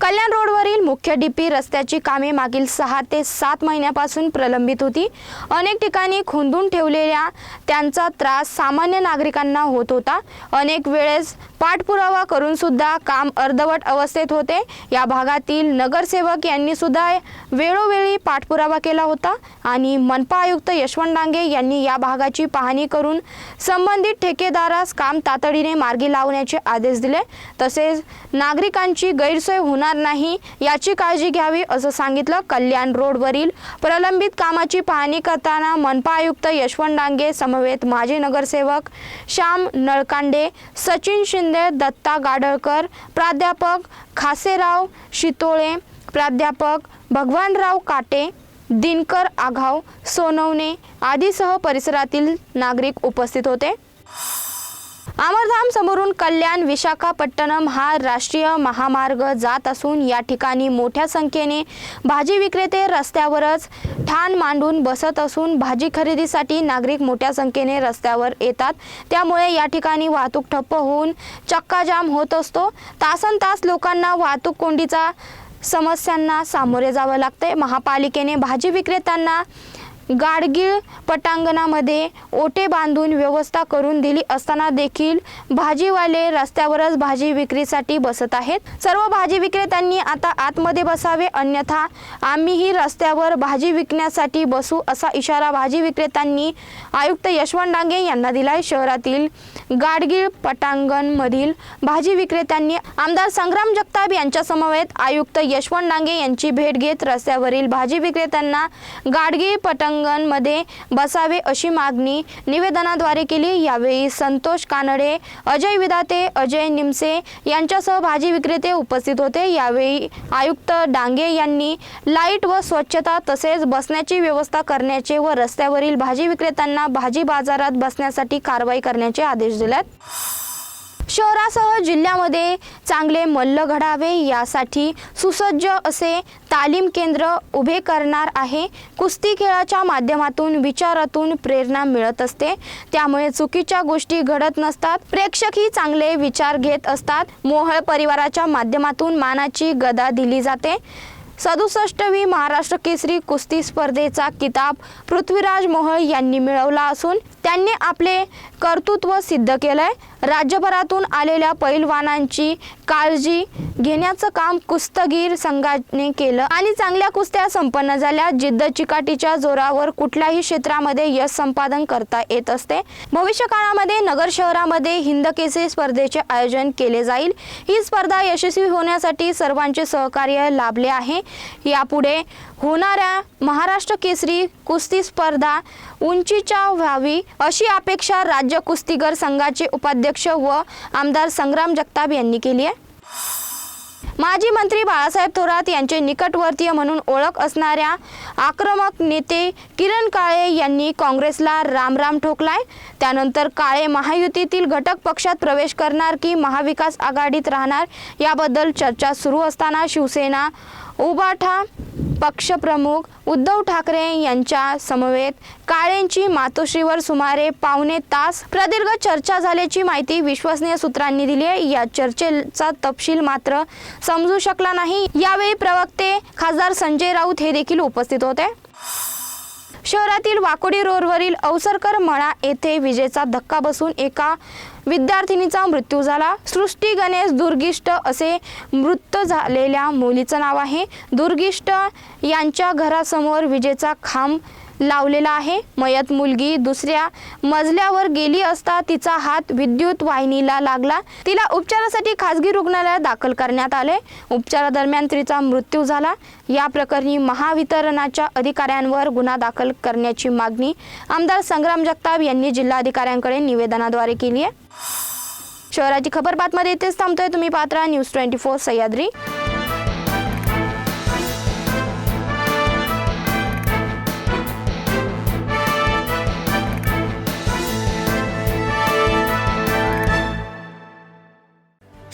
कल्याण रोडवरील मुख्य डीपी रस्त्याची कामे मागील सहा ते सात महिन्यापासून प्रलंबित होती. अनेक ठिकाणी खुंदून ठेवलेल्या त्यांचा त्रास सामान्य नागरिकांना होत होता. अनेक वेळेस पाठपुरावा करून सुद्धा काम अर्धवट अवस्थेत होते. या भागातील नगरसेवक यांनी सुद्धा वेळोवेळी पाठपुरावा केला होता आणि मनपा आयुक्त यशवंत डांगे यांनी या भागाची पाहणी करून संबंधित ठेकेदारास काम तातडीने मार्गी लावण्याचे आदेश दिले. तसेच नागरिकांची गैरसोय होणार नाही याची काळजी घ्यावी असं सांगितलं कल्याण रोडवरील प्रलंबित कामाची पाहणी करताना मनपा आयुक्त यशवंत डांगे समवेत माजी नगरसेवक श्याम नळकांडे सचिन शिंदे दत्ता गाडळकर प्राध्यापक खासेराव शितोळे प्राध्यापक भगवानराव काटे दिनकर आघाव सोनवणे आदीसह परिसरातील नागरिक उपस्थित होते. अमरधाम समोरून कल्याण विशाखापट्टणम हा राष्ट्रीय महामार्ग जात असून या ठिकाणी मोठ्या संख्येने भाजी विक्रेते रस्त्यावरच ठाण मांडून बसत असून भाजी खरेदीसाठी नागरिक मोठ्या संख्येने रस्त्यावर येतात. त्यामुळे या ठिकाणी वाहतूक ठप्प होऊन चक्काजाम होत असतो. तासन तास लोकांना वाहतूक कोंडीचा समस्यांना सामोरे जावं लागते महापालिकेने भाजी विक्रेत्यांना गाडगीळ पटांगणामध्ये ओटे बांधून व्यवस्था करून दिली असताना देखील भाजीवाले रस्त्यावरच भाजी विक्रीसाठी बसत आहेत. सर्व भाजी विक्रेत्यांनी आता आतमध्ये बसावे अन्यथा आम्हीही रस्त्यावर भाजी विकण्यासाठी बसू असा इशारा भाजी विक्रेत्यांनी आयुक्त यशवंत डांगे यांना दिलाय. शहरातील गाडगीळ पटांगणमधील भाजी विक्रेत्यांनी आमदार संग्राम जगताप यांच्या समवेत आयुक्त यशवंत डांगे यांची भेट घेत रस्त्यावरील भाजी विक्रेत्यांना गाडगीळ पटांग पटांगणमध्ये बसावे अशी मागणी निवेदनाद्वारे केली. यावेळी संतोष कानडे अजय विदाते अजय निमसे यांच्यासह भाजी विक्रेते उपस्थित होते. यावेळी आयुक्त डांगे यांनी लाइट व स्वच्छता तसेच बसण्याची व्यवस्था करण्याचे व रस्त्यावरील भाजी विक्रेत्यांना भाजी बाजारात बसण्यासाठी कारवाई करण्याचे आदेश दिलेत. शहरासह जिल्ह्यामध्ये चांगले मल्ल घडावे यासाठी सुसज्ज असे तालीम केंद्र उभे करणार आहे. कुस्ती खेळाच्या माध्यमातून विचारातून प्रेरणा मिळत असते. त्यामुळे चुकीच्या गोष्टी घडत नसतात. प्रेक्षकही चांगले विचार घेत असतात. मोहळ परिवाराच्या माध्यमातून मानाची गदा दिली जाते. सदुसष्टवी महाराष्ट्र केसरी कुस्ती स्पर्धेचा किताब पृथ्वीराज मोहळ यांनी मिळवला असून त्यांनी आपले कर्तृत्व सिद्ध केलंय. राज्यभरातून आलेल्या पैलवानांची काळजी घेण्याचं काम कुस्तगीर संघाने केलं आणि चांगल्या कुस्त्या संपन्न झाल्या. जिद्द चिकाटीच्या जोरावर कुठल्याही क्षेत्रामध्ये यश संपादन करता येत असते. भविष्य काळामध्ये नगर शहरामध्ये हिंदकेसरी स्पर्धेचे आयोजन केले जाईल. ही स्पर्धा यशस्वी होण्यासाठी सर्वांचे सहकार्य लाभले आहे. यापुढे होणाऱ्या महाराष्ट्र केसरी कुस्ती स्पर्धा उंचीच्या व्हावी अशी अपेक्षा राज्य कुस्तीगर संघाचे उपाध्यक्ष व आमदार संग्राम जगताप यांनी केली आहे. माजी मंत्री बाळासाहेब थोरात यांचे निकटवर्तीय म्हणून ओळख असणाऱ्या आक्रमक नेते किरण काळे यांनी काँग्रेसला रामराम ठोकलाय. त्यानंतर काळे महायुतीतील घटक पक्षात प्रवेश करणार की महाविकास आघाडीत राहणार याबद्दल चर्चा सुरू असताना शिवसेना उबाठा पक्षप्रमुख उद्धव ठाकरे यांच्या समवेत काळेंची मातोश्रीवर सुमारे पावणे तास प्रदीर्घ चर्चा झाल्याची माहिती विश्वसनीय सूत्रांनी दिली आहे. या चर्चेचा तपशील मात्र समजू शकला नाही. यावेळी प्रवक्ते खासदार संजय राऊत हे देखील उपस्थित होते. शहरातील वाकोडी रोडवरील अवसरकर मळा येथे विजेचा धक्का बसून एका विद्यार्थिनीचा मृत्यू झाला. सृष्टी गणेश दुर्गिष्ट असे मृत झालेल्या मुलीचं नाव आहे. दुर्गिष्ट यांच्या घरासमोर विजेचा खांब लावलेला आहे. मयत मुलगी दुसऱ्या मजल्यावर गेली असता तिचा हात विद्युत वाहिनीला लागला. तिला उपचारासाठी खासगी रुग्णालयात दाखल करण्यात आले. उपचारादरम्यान तिचा मृत्यू झाला. या प्रकरणी महावितरणाच्या अधिकाऱ्यांवर गुन्हा दाखल करण्याची मागणी आमदार संग्राम जगताप यांनी जिल्हाधिकाऱ्यांकडे निवेदनाद्वारे केली आहे. शहराची खबर बातमध्ये इथेच थांबतोय. तुम्ही पात्रा न्यूज ट्वेंटी फोर सह्याद्री.